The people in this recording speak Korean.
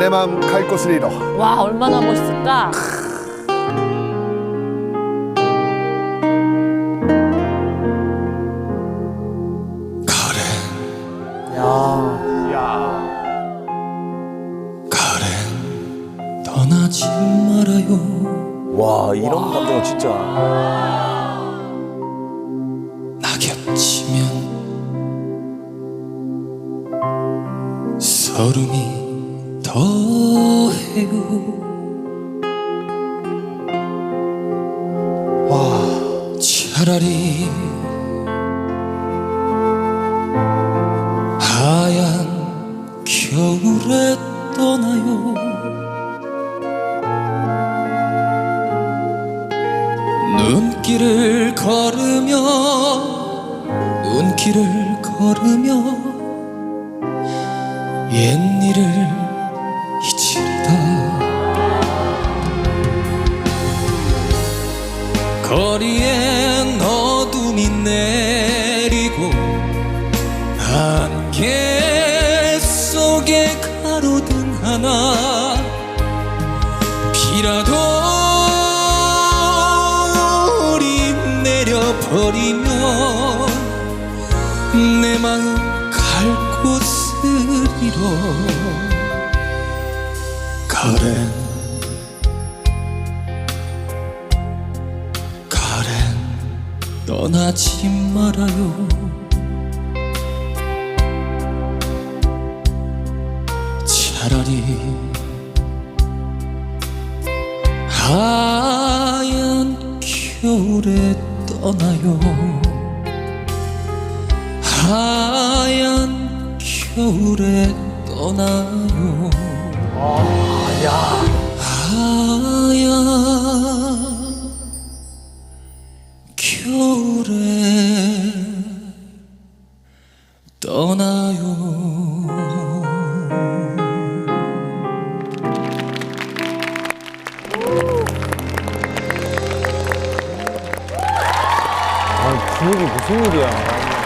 내 마음 갈 곳을 잃어 와 얼마나 멋있을까? 가렌 야. 가렌 떠나지 말아요 와 이런 감정은 진짜. 나 겹치면 서름이 더해요 차라리 하얀 겨울에 떠나요. 눈길을 걸으며 눈길을 걸으며 옛일을 거리엔 어둠이 내리고 안개 속에 가로등 하나 비라도 우리 내려버리면 내 마음 갈 곳을 잃어 가렌 떠나지 말아요. 차라리 하얀 겨울에 떠나요. 하얀 겨울에 떠나요. 하얀 겨울에 떠나요 아 분위기 무슨 일이야.